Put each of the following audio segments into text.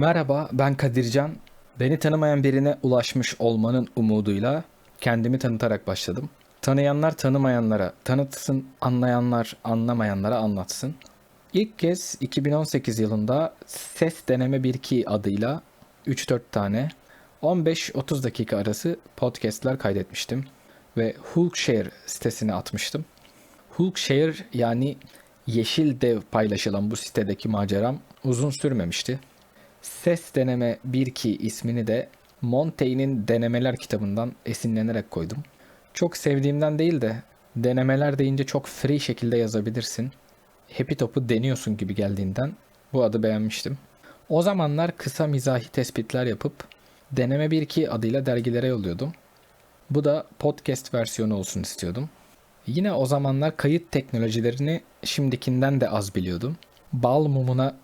Merhaba, ben Kadircan. Beni tanımayan birine ulaşmış olmanın umuduyla kendimi tanıtarak başladım. Tanıyanlar tanımayanlara tanıtsın, anlayanlar anlamayanlara anlatsın. İlk kez 2018 yılında Ses Deneme 1-2 adıyla 3-4 tane 15-30 dakika arası podcastler kaydetmiştim ve Hulkshare sitesine atmıştım. Hulkshare yani yeşil dev paylaşılan bu sitedeki maceram uzun sürmemişti. Ses Deneme 1-2 ismini de Montaigne'in Denemeler kitabından esinlenerek koydum. Çok sevdiğimden değil de denemeler deyince çok free şekilde yazabilirsin. Happy Top'u deniyorsun gibi geldiğinden bu adı beğenmiştim. O zamanlar kısa mizahi tespitler yapıp Deneme 1-2 adıyla dergilere yolluyordum. Bu da podcast versiyonu olsun istiyordum. Yine o zamanlar kayıt teknolojilerini şimdikinden de az biliyordum. Bal mumuna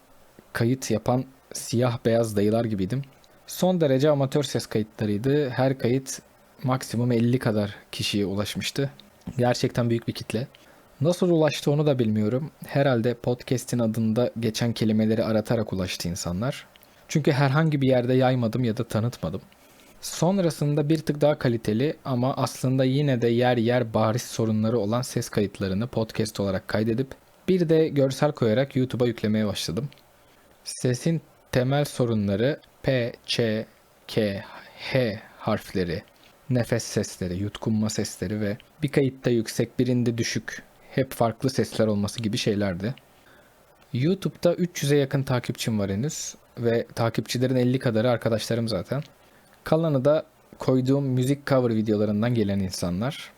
kayıt yapan siyah beyaz dayılar gibiydim. Son derece amatör ses kayıtlarıydı. Her kayıt maksimum 50 kadar kişiye ulaşmıştı. Gerçekten büyük bir kitle. Nasıl ulaştı onu da bilmiyorum. Herhalde podcast'in adında geçen kelimeleri aratarak ulaştı insanlar. Çünkü herhangi bir yerde yaymadım ya da tanıtmadım. Sonrasında bir tık daha kaliteli ama aslında yine de yer yer bariz sorunları olan ses kayıtlarını podcast olarak kaydedip bir de görsel koyarak YouTube'a yüklemeye başladım. Sesin temel sorunları P, Ç, K, H harfleri, nefes sesleri, yutkunma sesleri ve bir kayıtta yüksek birinde düşük, hep farklı sesler olması gibi şeylerdi. YouTube'da 300'e yakın takipçim var henüz ve takipçilerin 50 kadarı arkadaşlarım zaten. Kalanı da koyduğum müzik cover videolarından gelen insanlar.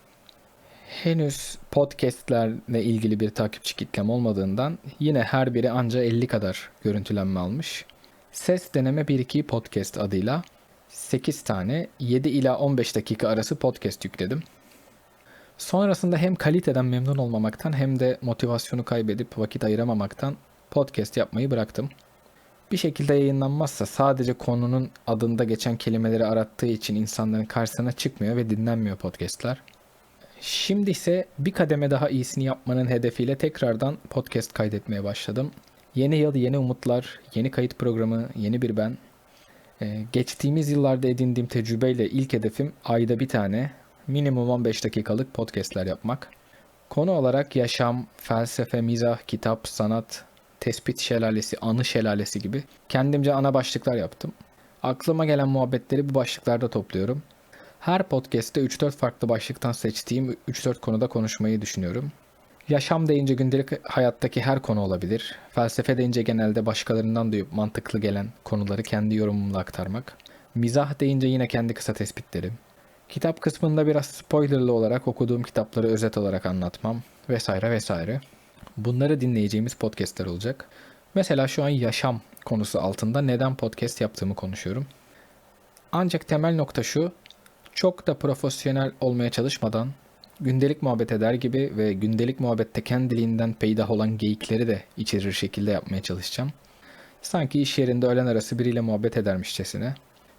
Henüz podcastlerle ilgili bir takipçi kitlem olmadığından yine her biri anca 50 kadar görüntülenme almış. Ses Deneme 1-2 Podcast adıyla 8 tane 7 ila 15 dakika arası podcast yükledim. Sonrasında hem kaliteden memnun olmamaktan hem de motivasyonu kaybedip vakit ayıramamaktan podcast yapmayı bıraktım. Bir şekilde yayınlanmazsa sadece konunun adında geçen kelimeleri arattığı için insanların karşısına çıkmıyor ve dinlenmiyor podcastler. Şimdi ise bir kademe daha iyisini yapmanın hedefiyle tekrardan podcast kaydetmeye başladım. Yeni yıl, yeni umutlar, yeni kayıt programı, yeni bir ben. Ee, geçtiğimiz yıllarda edindiğim tecrübeyle ilk hedefim ayda bir tane, minimum 15 dakikalık podcastler yapmak. Konu olarak yaşam, felsefe, mizah, kitap, sanat, tespit şelalesi, anı şelalesi gibi kendimce ana başlıklar yaptım. Aklıma gelen muhabbetleri bu başlıklarda topluyorum. Her podcast'te 3-4 farklı başlıktan seçtiğim 3-4 konuda konuşmayı düşünüyorum. Yaşam deyince gündelik hayattaki her konu olabilir. Felsefe deyince genelde başkalarından duyup mantıklı gelen konuları kendi yorumumla aktarmak. Mizah deyince yine kendi kısa tespitlerim. Kitap kısmında biraz spoilerlı olarak okuduğum kitapları özet olarak anlatmam vesaire vesaire. Bunları dinleyeceğimiz podcastler olacak. Mesela şu an yaşam konusu altında neden podcast yaptığımı konuşuyorum. Ancak temel nokta şu, çok da profesyonel olmaya çalışmadan gündelik muhabbet eder gibi ve gündelik muhabbette kendiliğinden peydah olan geyikleri de içerir şekilde yapmaya çalışacağım. Sanki iş yerinde öğlen arası biriyle muhabbet edermişçesine.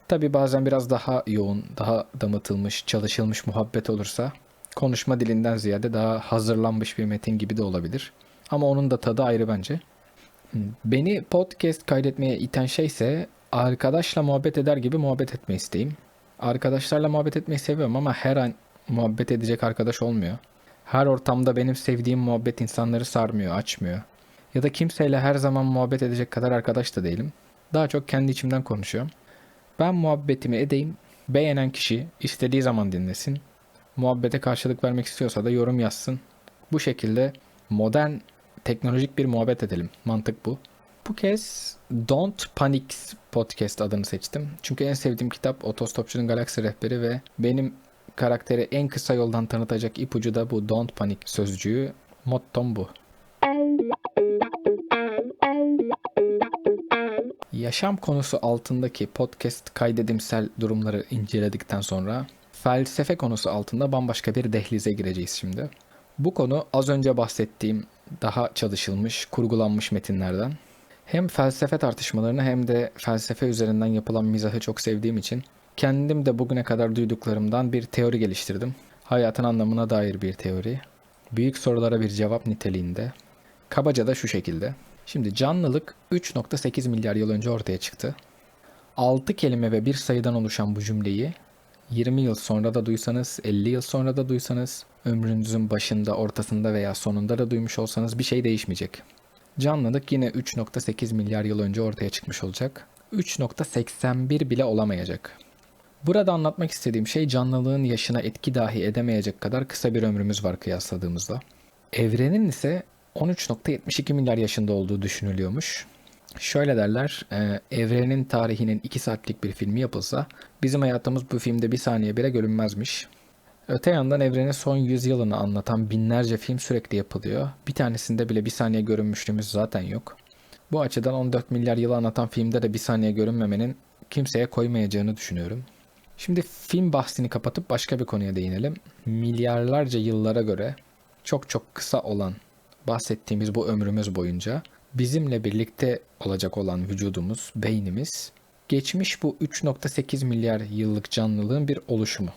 Tabi bazen biraz daha yoğun, daha damıtılmış, çalışılmış muhabbet olursa konuşma dilinden ziyade daha hazırlanmış bir metin gibi de olabilir. Ama onun da tadı ayrı bence. Beni podcast kaydetmeye iten şey ise arkadaşla muhabbet eder gibi muhabbet etme isteğim. Arkadaşlarla muhabbet etmeyi seviyorum ama her an muhabbet edecek arkadaş olmuyor. Her ortamda benim sevdiğim muhabbet insanları sarmıyor, açmıyor. Ya da kimseyle her zaman muhabbet edecek kadar arkadaş da değilim. Daha çok kendi içimden konuşuyorum. Ben muhabbetimi edeyim, beğenen kişi istediği zaman dinlesin. Muhabbete karşılık vermek istiyorsa da yorum yazsın. Bu şekilde modern, teknolojik bir muhabbet edelim. Mantık bu. Bu kez Don't Panic Podcast adını seçtim. Çünkü en sevdiğim kitap Otostopçunun Galaksi Rehberi ve benim karakteri en kısa yoldan tanıtacak ipucu da bu Don't Panic sözcüğü. Mottom bu. Yaşam konusu altındaki podcast kaydedimsel durumları inceledikten sonra felsefe konusu altında bambaşka bir dehlize gireceğiz şimdi. Bu konu az önce bahsettiğim daha çalışılmış, kurgulanmış metinlerden. Hem felsefe tartışmalarını hem de felsefe üzerinden yapılan mizahı çok sevdiğim için kendim de bugüne kadar duyduklarımdan bir teori geliştirdim. Hayatın anlamına dair bir teori. Büyük sorulara bir cevap niteliğinde. Kabaca da şu şekilde. Şimdi canlılık 3.8 milyar yıl önce ortaya çıktı. 6 kelime ve bir sayıdan oluşan bu cümleyi 20 yıl sonra da duysanız, 50 yıl sonra da duysanız, ömrünüzün başında, ortasında veya sonunda da duymuş olsanız bir şey değişmeyecek. Canlılık yine 3.8 milyar yıl önce ortaya çıkmış olacak. 3.81 bile olamayacak. Burada anlatmak istediğim şey canlılığın yaşına etki dahi edemeyecek kadar kısa bir ömrümüz var kıyasladığımızda. Evrenin ise 13.72 milyar yaşında olduğu düşünülüyormuş. Şöyle derler, e, evrenin tarihinin 2 saatlik bir filmi yapılsa bizim hayatımız bu filmde bir saniye bile görünmezmiş. Öte yandan evrenin son 100 yılını anlatan binlerce film sürekli yapılıyor. Bir tanesinde bile bir saniye görünmüşlüğümüz zaten yok. Bu açıdan 14 milyar yılı anlatan filmde de bir saniye görünmemenin kimseye koymayacağını düşünüyorum. Şimdi film bahsini kapatıp başka bir konuya değinelim. Milyarlarca yıllara göre çok çok kısa olan bahsettiğimiz bu ömrümüz boyunca bizimle birlikte olacak olan vücudumuz, beynimiz geçmiş bu 3.8 milyar yıllık canlılığın bir oluşumu.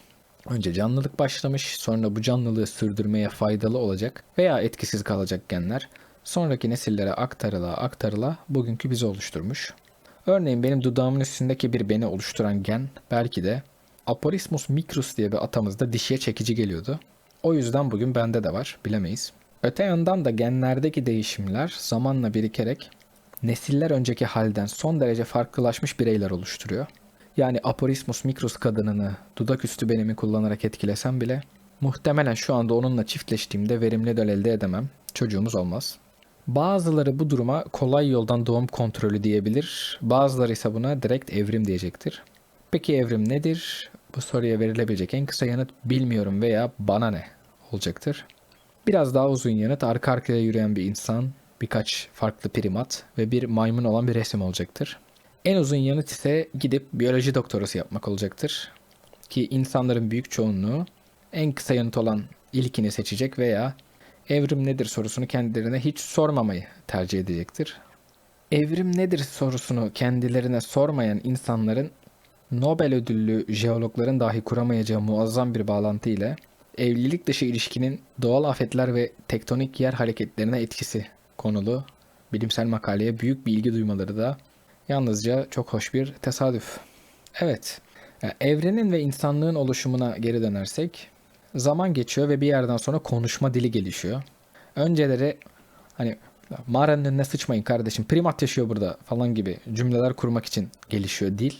Önce canlılık başlamış, sonra bu canlılığı sürdürmeye faydalı olacak veya etkisiz kalacak genler sonraki nesillere aktarıla aktarıla bugünkü bizi oluşturmuş. Örneğin benim dudağımın üstündeki bir beni oluşturan gen belki de Aporismus micrus diye bir atamızda dişiye çekici geliyordu. O yüzden bugün bende de var, bilemeyiz. Öte yandan da genlerdeki değişimler zamanla birikerek nesiller önceki halden son derece farklılaşmış bireyler oluşturuyor. Yani Aporismus micrus kadınını dudak üstü benimi kullanarak etkilesem bile muhtemelen şu anda onunla çiftleştiğimde verimli döl elde edemem. Çocuğumuz olmaz. Bazıları bu duruma kolay yoldan doğum kontrolü diyebilir. Bazıları ise buna direkt evrim diyecektir. Peki evrim nedir? Bu soruya verilebilecek en kısa yanıt bilmiyorum veya bana ne olacaktır. Biraz daha uzun yanıt arka arkaya yürüyen bir insan, birkaç farklı primat ve bir maymun olan bir resim olacaktır. En uzun yanıt ise gidip biyoloji doktorası yapmak olacaktır. Ki insanların büyük çoğunluğu en kısa yanıt olan ilkini seçecek veya evrim nedir sorusunu kendilerine hiç sormamayı tercih edecektir. Evrim nedir sorusunu kendilerine sormayan insanların Nobel ödüllü jeologların dahi kuramayacağı muazzam bir bağlantı ile evlilik dışı ilişkinin doğal afetler ve tektonik yer hareketlerine etkisi konulu bilimsel makaleye büyük bir ilgi duymaları da yalnızca çok hoş bir tesadüf. Evet, yani evrenin ve insanlığın oluşumuna geri dönersek zaman geçiyor ve bir yerden sonra konuşma dili gelişiyor. Önceleri hani mağaranın önüne sıçmayın kardeşim primat yaşıyor burada falan gibi cümleler kurmak için gelişiyor dil.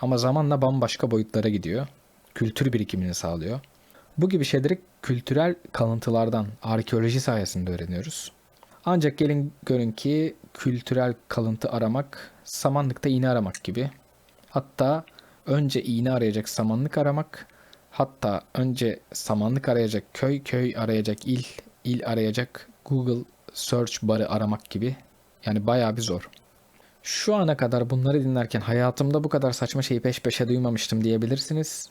Ama zamanla bambaşka boyutlara gidiyor. Kültür birikimini sağlıyor. Bu gibi şeyleri kültürel kalıntılardan, arkeoloji sayesinde öğreniyoruz. Ancak gelin görün ki kültürel kalıntı aramak samanlıkta iğne aramak gibi. Hatta önce iğne arayacak samanlık aramak, hatta önce samanlık arayacak köy, köy arayacak il, il arayacak Google search barı aramak gibi. Yani bayağı bir zor. Şu ana kadar bunları dinlerken hayatımda bu kadar saçma şeyi peş peşe duymamıştım diyebilirsiniz.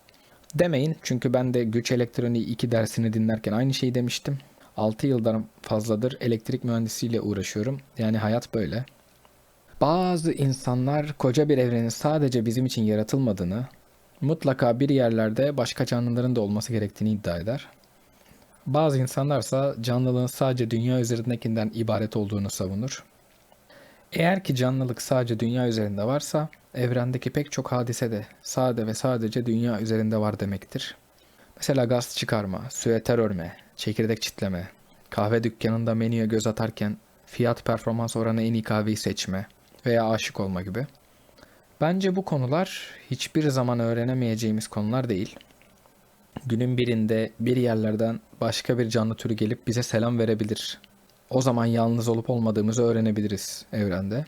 Demeyin çünkü ben de güç elektroniği 2 dersini dinlerken aynı şeyi demiştim. 6 yıldan fazladır elektrik mühendisiyle uğraşıyorum. Yani hayat böyle. Bazı insanlar koca bir evrenin sadece bizim için yaratılmadığını, mutlaka bir yerlerde başka canlıların da olması gerektiğini iddia eder. Bazı insanlarsa canlılığın sadece dünya üzerindekinden ibaret olduğunu savunur. Eğer ki canlılık sadece dünya üzerinde varsa, evrendeki pek çok hadise de sade ve sadece dünya üzerinde var demektir. Mesela gaz çıkarma, süeter örme, çekirdek çitleme, kahve dükkanında menüye göz atarken fiyat performans oranı en iyi kahveyi seçme veya aşık olma gibi. Bence bu konular hiçbir zaman öğrenemeyeceğimiz konular değil. Günün birinde bir yerlerden başka bir canlı türü gelip bize selam verebilir. O zaman yalnız olup olmadığımızı öğrenebiliriz evrende.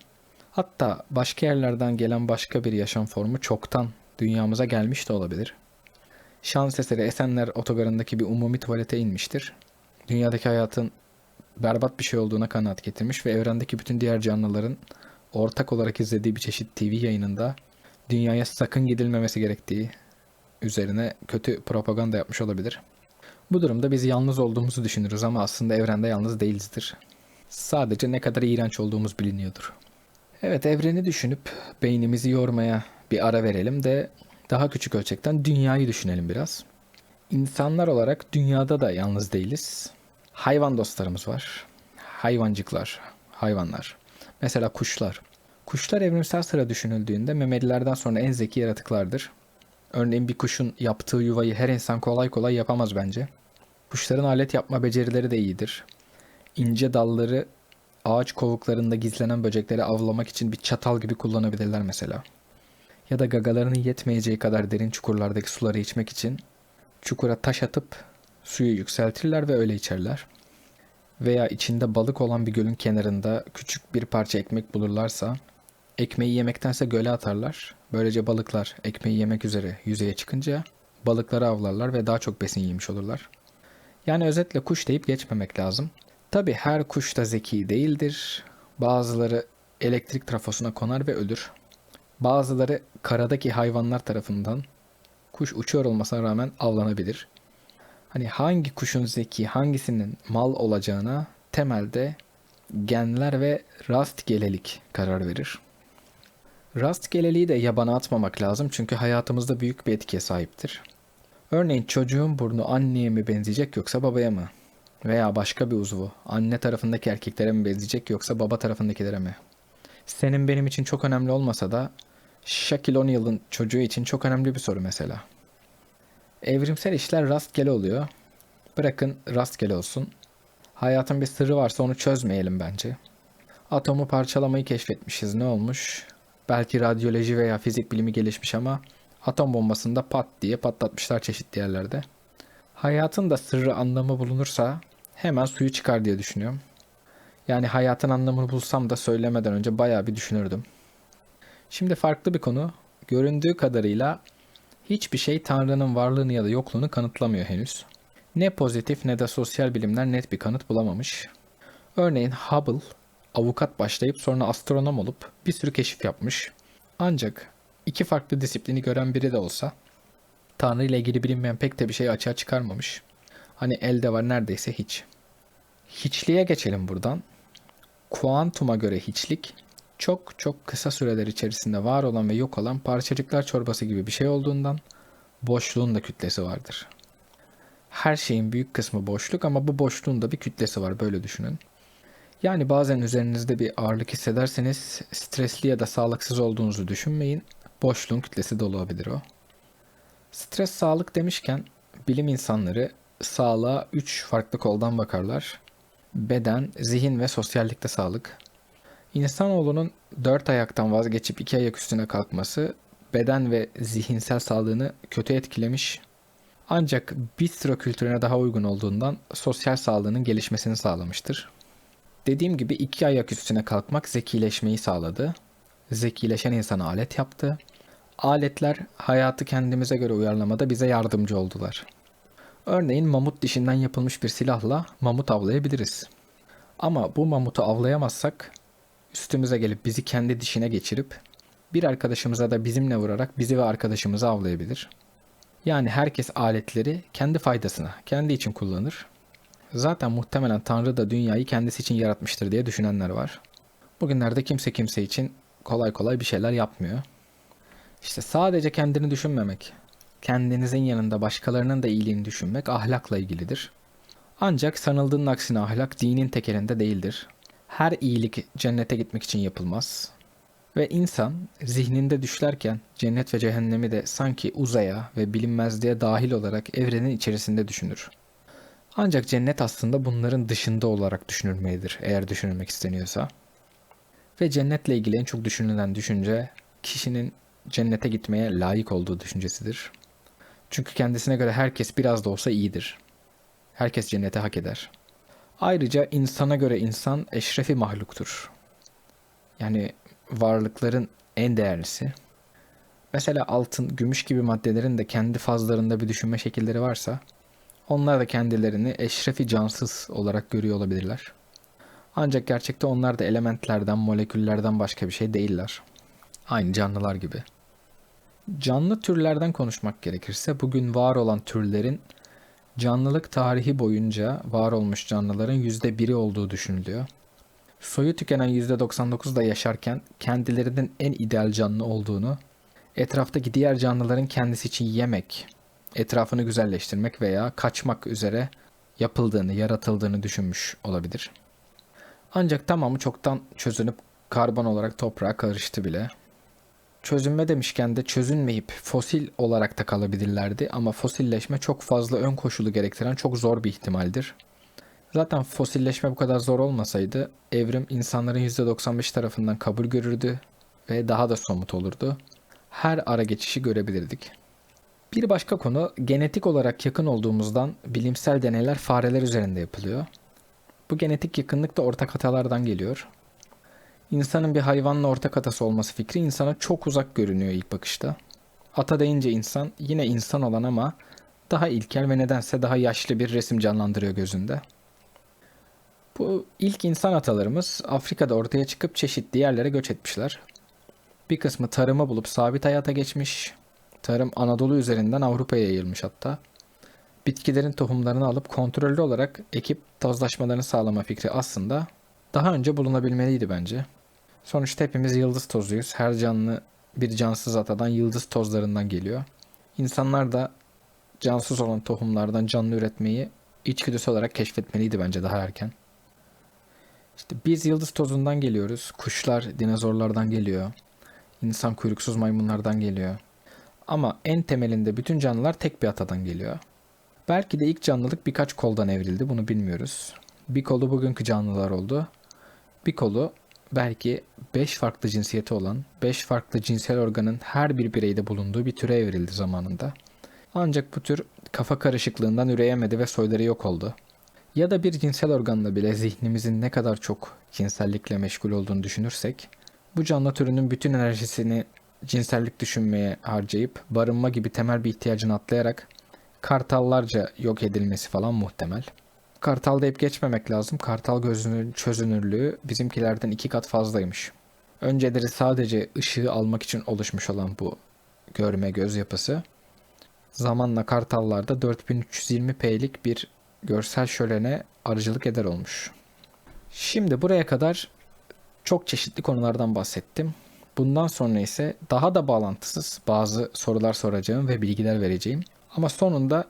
Hatta başka yerlerden gelen başka bir yaşam formu çoktan dünyamıza gelmiş de olabilir. Şans eseri Esenler otogarındaki bir umumi tuvalete inmiştir. Dünyadaki hayatın berbat bir şey olduğuna kanaat getirmiş ve evrendeki bütün diğer canlıların ortak olarak izlediği bir çeşit TV yayınında dünyaya sakın gidilmemesi gerektiği üzerine kötü propaganda yapmış olabilir. Bu durumda biz yalnız olduğumuzu düşünürüz ama aslında evrende yalnız değilizdir. Sadece ne kadar iğrenç olduğumuz biliniyordur. Evet evreni düşünüp beynimizi yormaya bir ara verelim de daha küçük ölçekten dünyayı düşünelim biraz. İnsanlar olarak dünyada da yalnız değiliz. Hayvan dostlarımız var. Hayvancıklar, hayvanlar. Mesela kuşlar. Kuşlar evrimsel sıra düşünüldüğünde memelilerden sonra en zeki yaratıklardır. Örneğin bir kuşun yaptığı yuvayı her insan kolay kolay yapamaz bence. Kuşların alet yapma becerileri de iyidir. İnce dalları ağaç kovuklarında gizlenen böcekleri avlamak için bir çatal gibi kullanabilirler mesela. Ya da gagalarının yetmeyeceği kadar derin çukurlardaki suları içmek için çukura taş atıp suyu yükseltirler ve öyle içerler. Veya içinde balık olan bir gölün kenarında küçük bir parça ekmek bulurlarsa ekmeği yemektense göle atarlar. Böylece balıklar ekmeği yemek üzere yüzeye çıkınca balıkları avlarlar ve daha çok besin yemiş olurlar. Yani özetle kuş deyip geçmemek lazım. Tabi her kuş da zeki değildir. Bazıları elektrik trafosuna konar ve ölür. Bazıları karadaki hayvanlar tarafından kuş uçuyor olmasına rağmen avlanabilir. Hani hangi kuşun zeki, hangisinin mal olacağına temelde genler ve rastgelelik karar verir. Rastgeleliği de yabana atmamak lazım çünkü hayatımızda büyük bir etkiye sahiptir. Örneğin çocuğun burnu anneye mi benzeyecek yoksa babaya mı? Veya başka bir uzvu anne tarafındaki erkeklere mi benzeyecek yoksa baba tarafındakilere mi? Senin benim için çok önemli olmasa da Shaquille O'Neal'ın çocuğu için çok önemli bir soru mesela. Evrimsel işler rastgele oluyor. Bırakın rastgele olsun. Hayatın bir sırrı varsa onu çözmeyelim bence. Atomu parçalamayı keşfetmişiz. Ne olmuş? Belki radyoloji veya fizik bilimi gelişmiş ama atom bombasında pat diye patlatmışlar çeşitli yerlerde. Hayatın da sırrı anlamı bulunursa hemen suyu çıkar diye düşünüyorum. Yani hayatın anlamını bulsam da söylemeden önce bayağı bir düşünürdüm. Şimdi farklı bir konu. Göründüğü kadarıyla hiçbir şey Tanrı'nın varlığını ya da yokluğunu kanıtlamıyor henüz. Ne pozitif ne de sosyal bilimler net bir kanıt bulamamış. Örneğin Hubble avukat başlayıp sonra astronom olup bir sürü keşif yapmış. Ancak iki farklı disiplini gören biri de olsa Tanrı ile ilgili bilinmeyen pek de bir şey açığa çıkarmamış. Hani elde var neredeyse hiç. Hiçliğe geçelim buradan. Kuantuma göre hiçlik çok çok kısa süreler içerisinde var olan ve yok olan parçacıklar çorbası gibi bir şey olduğundan boşluğun da kütlesi vardır. Her şeyin büyük kısmı boşluk ama bu boşluğun da bir kütlesi var böyle düşünün. Yani bazen üzerinizde bir ağırlık hissederseniz stresli ya da sağlıksız olduğunuzu düşünmeyin. Boşluğun kütlesi de olabilir o. Stres sağlık demişken bilim insanları sağlığa 3 farklı koldan bakarlar. Beden, zihin ve sosyallikte sağlık. İnsanoğlunun dört ayaktan vazgeçip iki ayak üstüne kalkması beden ve zihinsel sağlığını kötü etkilemiş. Ancak bistro kültürüne daha uygun olduğundan sosyal sağlığının gelişmesini sağlamıştır. Dediğim gibi iki ayak üstüne kalkmak zekileşmeyi sağladı. Zekileşen insanı alet yaptı. Aletler hayatı kendimize göre uyarlamada bize yardımcı oldular. Örneğin mamut dişinden yapılmış bir silahla mamut avlayabiliriz. Ama bu mamutu avlayamazsak üstümüze gelip bizi kendi dişine geçirip bir arkadaşımıza da bizimle vurarak bizi ve arkadaşımızı avlayabilir. Yani herkes aletleri kendi faydasına, kendi için kullanır. Zaten muhtemelen Tanrı da dünyayı kendisi için yaratmıştır diye düşünenler var. Bugünlerde kimse kimse için kolay kolay bir şeyler yapmıyor. İşte sadece kendini düşünmemek, kendinizin yanında başkalarının da iyiliğini düşünmek ahlakla ilgilidir. Ancak sanıldığının aksine ahlak dinin tekelinde değildir. Her iyilik cennete gitmek için yapılmaz. Ve insan zihninde düşlerken cennet ve cehennemi de sanki uzaya ve bilinmezliğe dahil olarak evrenin içerisinde düşünür. Ancak cennet aslında bunların dışında olarak düşünülmelidir eğer düşünülmek isteniyorsa. Ve cennetle ilgili en çok düşünülen düşünce kişinin cennete gitmeye layık olduğu düşüncesidir. Çünkü kendisine göre herkes biraz da olsa iyidir. Herkes cennete hak eder. Ayrıca insana göre insan eşrefi mahluktur. Yani varlıkların en değerlisi. Mesela altın, gümüş gibi maddelerin de kendi fazlarında bir düşünme şekilleri varsa onlar da kendilerini eşrefi cansız olarak görüyor olabilirler. Ancak gerçekte onlar da elementlerden, moleküllerden başka bir şey değiller. Aynı canlılar gibi. Canlı türlerden konuşmak gerekirse bugün var olan türlerin canlılık tarihi boyunca var olmuş canlıların yüzde biri olduğu düşünülüyor. Soyu tükenen %99 da yaşarken kendilerinin en ideal canlı olduğunu, etraftaki diğer canlıların kendisi için yemek, etrafını güzelleştirmek veya kaçmak üzere yapıldığını, yaratıldığını düşünmüş olabilir. Ancak tamamı çoktan çözünüp karbon olarak toprağa karıştı bile. Çözünme demişken de çözünmeyip fosil olarak da kalabilirlerdi ama fosilleşme çok fazla ön koşulu gerektiren çok zor bir ihtimaldir. Zaten fosilleşme bu kadar zor olmasaydı evrim insanların %95 tarafından kabul görürdü ve daha da somut olurdu. Her ara geçişi görebilirdik. Bir başka konu genetik olarak yakın olduğumuzdan bilimsel deneyler fareler üzerinde yapılıyor. Bu genetik yakınlık da ortak hatalardan geliyor. İnsanın bir hayvanla ortak atası olması fikri insana çok uzak görünüyor ilk bakışta. Ata deyince insan yine insan olan ama daha ilkel ve nedense daha yaşlı bir resim canlandırıyor gözünde. Bu ilk insan atalarımız Afrika'da ortaya çıkıp çeşitli yerlere göç etmişler. Bir kısmı tarımı bulup sabit hayata geçmiş. Tarım Anadolu üzerinden Avrupa'ya yayılmış hatta. Bitkilerin tohumlarını alıp kontrollü olarak ekip tozlaşmalarını sağlama fikri aslında daha önce bulunabilmeliydi bence. Sonuçta hepimiz yıldız tozuyuz. Her canlı bir cansız atadan yıldız tozlarından geliyor. İnsanlar da cansız olan tohumlardan canlı üretmeyi içgüdüsü olarak keşfetmeliydi bence daha erken. İşte biz yıldız tozundan geliyoruz. Kuşlar dinozorlardan geliyor. İnsan kuyruksuz maymunlardan geliyor. Ama en temelinde bütün canlılar tek bir atadan geliyor. Belki de ilk canlılık birkaç koldan evrildi bunu bilmiyoruz. Bir kolu bugünkü canlılar oldu. Bir kolu belki 5 farklı cinsiyeti olan, 5 farklı cinsel organın her bir bireyde bulunduğu bir türe evrildi zamanında. Ancak bu tür kafa karışıklığından üreyemedi ve soyları yok oldu. Ya da bir cinsel organla bile zihnimizin ne kadar çok cinsellikle meşgul olduğunu düşünürsek, bu canlı türünün bütün enerjisini cinsellik düşünmeye harcayıp barınma gibi temel bir ihtiyacını atlayarak kartallarca yok edilmesi falan muhtemel. Kartal deyip geçmemek lazım. Kartal gözünün çözünürlüğü bizimkilerden iki kat fazlaymış. Önceleri sadece ışığı almak için oluşmuş olan bu görme göz yapısı zamanla kartallarda 4320p'lik bir görsel şölene arıcılık eder olmuş. Şimdi buraya kadar çok çeşitli konulardan bahsettim. Bundan sonra ise daha da bağlantısız bazı sorular soracağım ve bilgiler vereceğim. Ama sonunda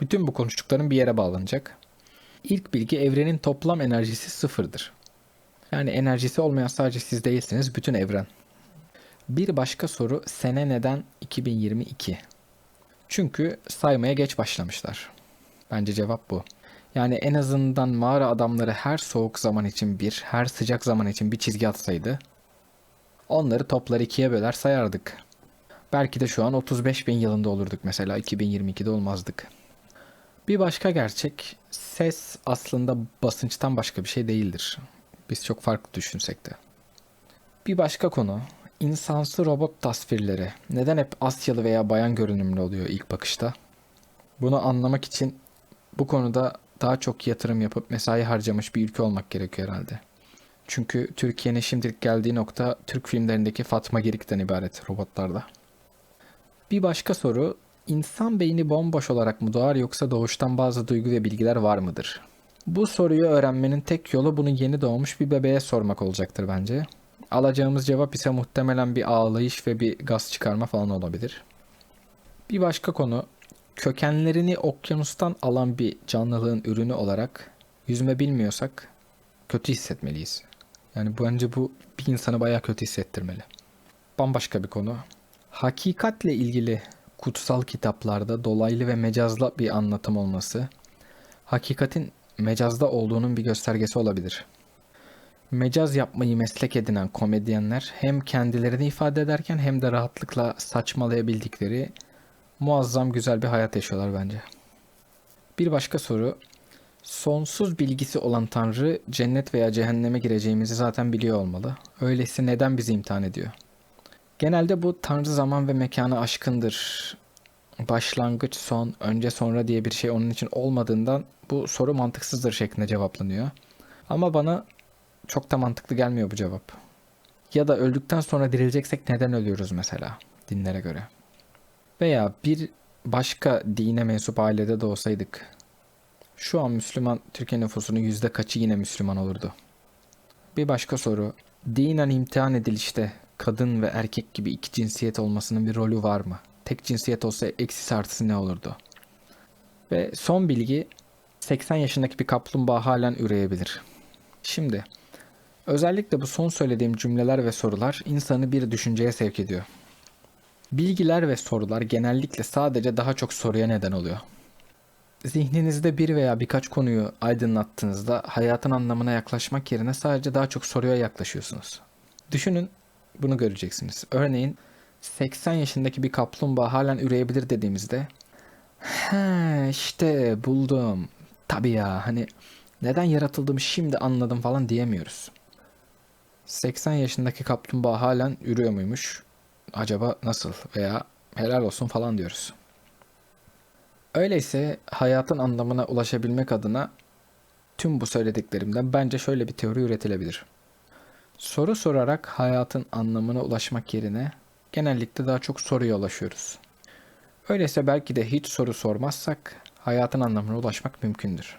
bütün bu konuştuklarım bir yere bağlanacak. İlk bilgi evrenin toplam enerjisi sıfırdır. Yani enerjisi olmayan sadece siz değilsiniz, bütün evren. Bir başka soru sene neden 2022? Çünkü saymaya geç başlamışlar. Bence cevap bu. Yani en azından mağara adamları her soğuk zaman için bir, her sıcak zaman için bir çizgi atsaydı onları toplar ikiye böler sayardık. Belki de şu an 35 bin yılında olurduk mesela 2022'de olmazdık. Bir başka gerçek ses aslında basınçtan başka bir şey değildir. Biz çok farklı düşünsek de. Bir başka konu insansı robot tasvirleri neden hep Asyalı veya bayan görünümlü oluyor ilk bakışta? Bunu anlamak için bu konuda daha çok yatırım yapıp mesai harcamış bir ülke olmak gerekiyor herhalde. Çünkü Türkiye'nin şimdilik geldiği nokta Türk filmlerindeki Fatma Girik'ten ibaret robotlarda. Bir başka soru, insan beyni bomboş olarak mı doğar yoksa doğuştan bazı duygu ve bilgiler var mıdır? Bu soruyu öğrenmenin tek yolu bunu yeni doğmuş bir bebeğe sormak olacaktır bence. Alacağımız cevap ise muhtemelen bir ağlayış ve bir gaz çıkarma falan olabilir. Bir başka konu, kökenlerini okyanustan alan bir canlılığın ürünü olarak yüzme bilmiyorsak kötü hissetmeliyiz. Yani bence bu bir insanı bayağı kötü hissettirmeli. Bambaşka bir konu. Hakikatle ilgili kutsal kitaplarda dolaylı ve mecazla bir anlatım olması, hakikatin mecazda olduğunun bir göstergesi olabilir. Mecaz yapmayı meslek edinen komedyenler hem kendilerini ifade ederken hem de rahatlıkla saçmalayabildikleri muazzam güzel bir hayat yaşıyorlar bence. Bir başka soru. Sonsuz bilgisi olan Tanrı cennet veya cehenneme gireceğimizi zaten biliyor olmalı. Öyleyse neden bizi imtihan ediyor? Genelde bu Tanrı zaman ve mekanı aşkındır. Başlangıç, son, önce sonra diye bir şey onun için olmadığından bu soru mantıksızdır şeklinde cevaplanıyor. Ama bana çok da mantıklı gelmiyor bu cevap. Ya da öldükten sonra dirileceksek neden ölüyoruz mesela dinlere göre? Veya bir başka dine mensup ailede de olsaydık şu an Müslüman Türkiye nüfusunun yüzde kaçı yine Müslüman olurdu? Bir başka soru. Dinen imtihan edilişte kadın ve erkek gibi iki cinsiyet olmasının bir rolü var mı? Tek cinsiyet olsa eksisi artısı ne olurdu? Ve son bilgi 80 yaşındaki bir kaplumbağa halen üreyebilir. Şimdi Özellikle bu son söylediğim cümleler ve sorular insanı bir düşünceye sevk ediyor. Bilgiler ve sorular genellikle sadece daha çok soruya neden oluyor. Zihninizde bir veya birkaç konuyu aydınlattığınızda hayatın anlamına yaklaşmak yerine sadece daha çok soruya yaklaşıyorsunuz. Düşünün bunu göreceksiniz. Örneğin 80 yaşındaki bir kaplumbağa halen üreyebilir dediğimizde He işte buldum. Tabii ya hani neden yaratıldığımı şimdi anladım falan diyemiyoruz. 80 yaşındaki kaplumbağa halen ürüyor muymuş? Acaba nasıl veya helal olsun falan diyoruz. Öyleyse hayatın anlamına ulaşabilmek adına tüm bu söylediklerimden bence şöyle bir teori üretilebilir. Soru sorarak hayatın anlamına ulaşmak yerine genellikle daha çok soruya ulaşıyoruz. Öyleyse belki de hiç soru sormazsak hayatın anlamına ulaşmak mümkündür.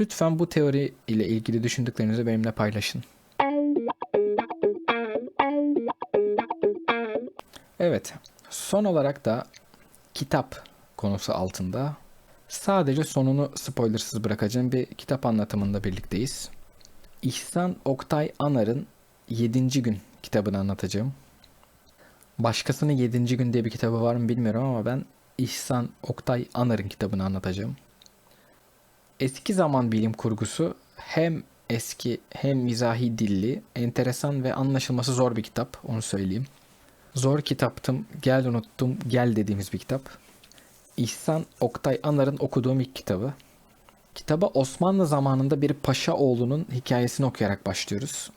Lütfen bu teori ile ilgili düşündüklerinizi benimle paylaşın. Evet, son olarak da kitap konusu altında sadece sonunu spoilersız bırakacağım bir kitap anlatımında birlikteyiz. İhsan Oktay Anar'ın 7. gün kitabını anlatacağım. Başkasının 7. gün diye bir kitabı var mı bilmiyorum ama ben İhsan Oktay Anar'ın kitabını anlatacağım. Eski zaman bilim kurgusu hem eski hem mizahi dilli, enteresan ve anlaşılması zor bir kitap, onu söyleyeyim. Zor kitaptım, gel unuttum, gel dediğimiz bir kitap. İhsan Oktay Anar'ın okuduğum ilk kitabı. Kitaba Osmanlı zamanında bir paşa oğlunun hikayesini okuyarak başlıyoruz.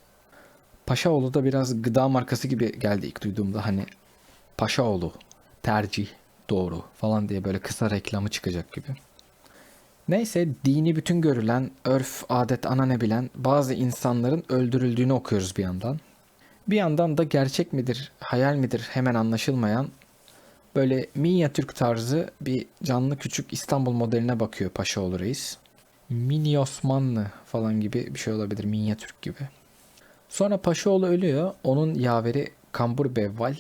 Paşaoğlu da biraz gıda markası gibi geldi ilk duyduğumda hani Paşaoğlu tercih doğru falan diye böyle kısa reklamı çıkacak gibi. Neyse dini bütün görülen, örf, adet, ana ne bilen bazı insanların öldürüldüğünü okuyoruz bir yandan. Bir yandan da gerçek midir, hayal midir hemen anlaşılmayan böyle minyatürk tarzı bir canlı küçük İstanbul modeline bakıyor Paşaoğlu Reis. Mini Osmanlı falan gibi bir şey olabilir minyatürk gibi. Sonra Paşaoğlu ölüyor. Onun yaveri Kambur Bevval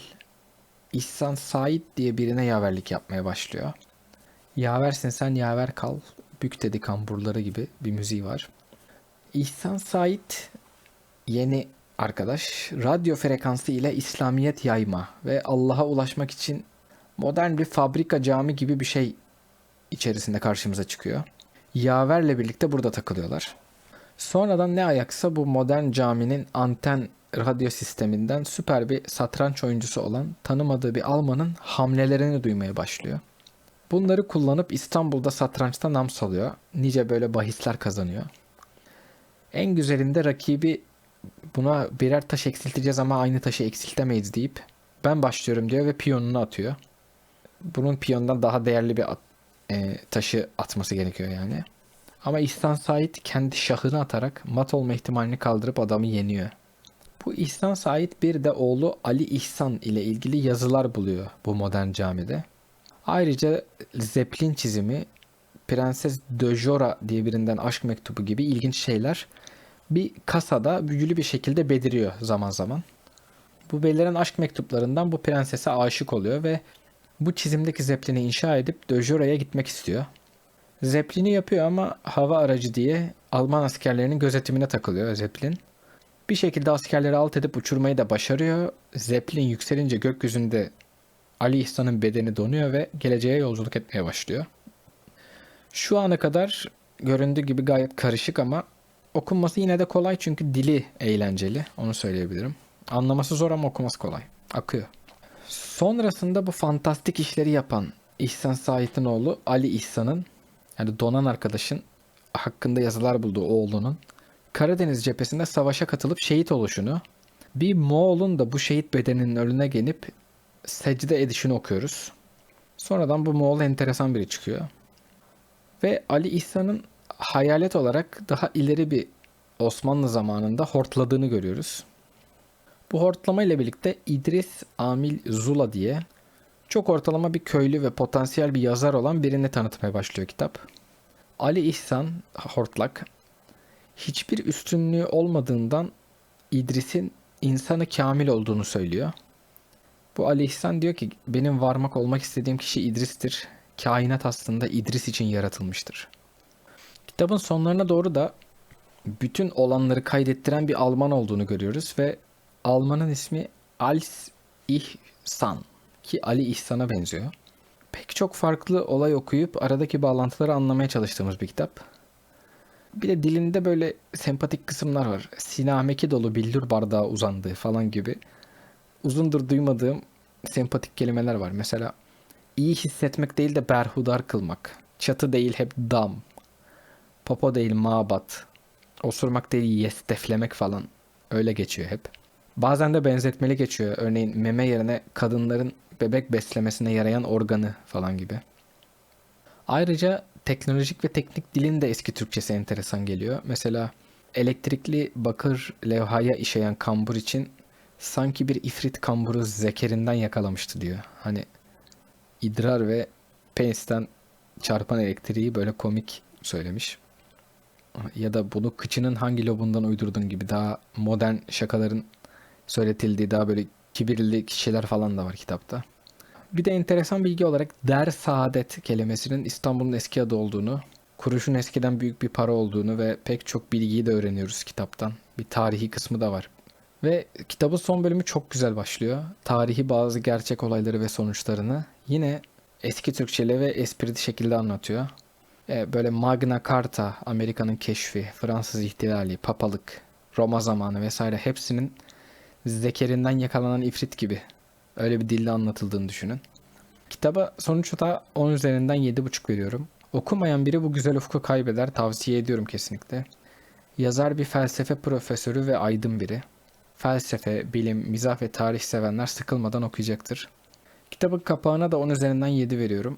İhsan Said diye birine yaverlik yapmaya başlıyor. Yaversin sen yaver kal. Bük dedi kamburları gibi bir müziği var. İhsan Said yeni arkadaş radyo frekansı ile İslamiyet yayma ve Allah'a ulaşmak için modern bir fabrika cami gibi bir şey içerisinde karşımıza çıkıyor. Yaver'le birlikte burada takılıyorlar. Sonradan ne ayaksa bu modern caminin anten radyo sisteminden süper bir satranç oyuncusu olan tanımadığı bir Alman'ın hamlelerini duymaya başlıyor. Bunları kullanıp İstanbul'da satrançta nam salıyor. Nice böyle bahisler kazanıyor. En güzelinde rakibi buna birer taş eksilteceğiz ama aynı taşı eksiltemeyiz deyip ben başlıyorum diyor ve piyonunu atıyor. Bunun piyondan daha değerli bir at, e, taşı atması gerekiyor yani. Ama İhsan Said kendi şahını atarak mat olma ihtimalini kaldırıp adamı yeniyor. Bu İhsan Said bir de oğlu Ali İhsan ile ilgili yazılar buluyor bu modern camide. Ayrıca Zeppelin çizimi, Prenses Dejora diye birinden aşk mektubu gibi ilginç şeyler bir kasada büyülü bir şekilde bediriyor zaman zaman. Bu beliren aşk mektuplarından bu prensese aşık oluyor ve bu çizimdeki Zeppelin'i inşa edip Dejora'ya gitmek istiyor. Zeppelin'i yapıyor ama hava aracı diye Alman askerlerinin gözetimine takılıyor Zeppelin. Bir şekilde askerleri alt edip uçurmayı da başarıyor. Zeppelin yükselince gökyüzünde Ali İhsan'ın bedeni donuyor ve geleceğe yolculuk etmeye başlıyor. Şu ana kadar göründüğü gibi gayet karışık ama okunması yine de kolay çünkü dili eğlenceli. Onu söyleyebilirim. Anlaması zor ama okuması kolay. Akıyor. Sonrasında bu fantastik işleri yapan İhsan Said'in oğlu Ali İhsan'ın yani donan arkadaşın hakkında yazılar bulduğu oğlunun Karadeniz cephesinde savaşa katılıp şehit oluşunu, bir Moğol'un da bu şehit bedeninin önüne gelip secde edişini okuyoruz. Sonradan bu Moğol enteresan biri çıkıyor. Ve Ali İhsan'ın hayalet olarak daha ileri bir Osmanlı zamanında hortladığını görüyoruz. Bu hortlama ile birlikte İdris Amil Zula diye çok ortalama bir köylü ve potansiyel bir yazar olan birini tanıtmaya başlıyor kitap. Ali İhsan Hortlak hiçbir üstünlüğü olmadığından İdris'in insanı kamil olduğunu söylüyor. Bu Ali İhsan diyor ki benim varmak olmak istediğim kişi İdris'tir. Kainat aslında İdris için yaratılmıştır. Kitabın sonlarına doğru da bütün olanları kaydettiren bir Alman olduğunu görüyoruz ve Almanın ismi Als İhsan ki Ali İhsan'a benziyor. Pek çok farklı olay okuyup aradaki bağlantıları anlamaya çalıştığımız bir kitap. Bir de dilinde böyle sempatik kısımlar var. Sinameki dolu billur bardağı uzandığı falan gibi. Uzundur duymadığım sempatik kelimeler var. Mesela iyi hissetmek değil de berhudar kılmak. Çatı değil hep dam. Popo değil mabat. Osurmak değil yesteflemek falan. Öyle geçiyor hep. Bazen de benzetmeli geçiyor. Örneğin meme yerine kadınların bebek beslemesine yarayan organı falan gibi. Ayrıca teknolojik ve teknik dilin de eski Türkçesi enteresan geliyor. Mesela elektrikli bakır levhaya işeyen kambur için sanki bir ifrit kamburu zekerinden yakalamıştı diyor. Hani idrar ve penisten çarpan elektriği böyle komik söylemiş. Ya da bunu kıçının hangi lobundan uydurdun gibi daha modern şakaların söyletildiği daha böyle kibirli kişiler falan da var kitapta. Bir de enteresan bilgi olarak Der Saadet kelimesinin İstanbul'un eski adı olduğunu, kuruşun eskiden büyük bir para olduğunu ve pek çok bilgiyi de öğreniyoruz kitaptan. Bir tarihi kısmı da var. Ve kitabın son bölümü çok güzel başlıyor. Tarihi bazı gerçek olayları ve sonuçlarını yine eski Türkçeyle ve esprili şekilde anlatıyor. E, böyle Magna Carta, Amerika'nın keşfi, Fransız ihtilali, papalık, Roma zamanı vesaire hepsinin zekerinden yakalanan ifrit gibi öyle bir dille anlatıldığını düşünün. Kitaba sonuçta 10 üzerinden 7.5 veriyorum. Okumayan biri bu güzel ufku kaybeder tavsiye ediyorum kesinlikle. Yazar bir felsefe profesörü ve aydın biri. Felsefe, bilim, mizah ve tarih sevenler sıkılmadan okuyacaktır. Kitabın kapağına da 10 üzerinden 7 veriyorum.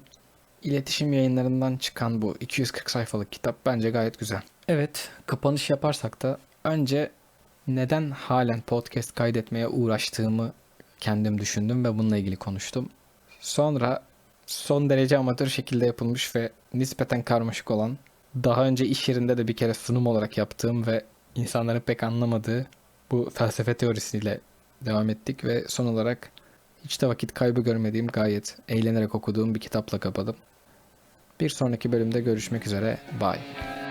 İletişim yayınlarından çıkan bu 240 sayfalık kitap bence gayet güzel. Evet, kapanış yaparsak da önce neden halen podcast kaydetmeye uğraştığımı kendim düşündüm ve bununla ilgili konuştum. Sonra son derece amatör şekilde yapılmış ve nispeten karmaşık olan, daha önce iş yerinde de bir kere sunum olarak yaptığım ve insanların pek anlamadığı bu felsefe teorisiyle devam ettik ve son olarak hiç de vakit kaybı görmediğim gayet eğlenerek okuduğum bir kitapla kapadım. Bir sonraki bölümde görüşmek üzere. Bye.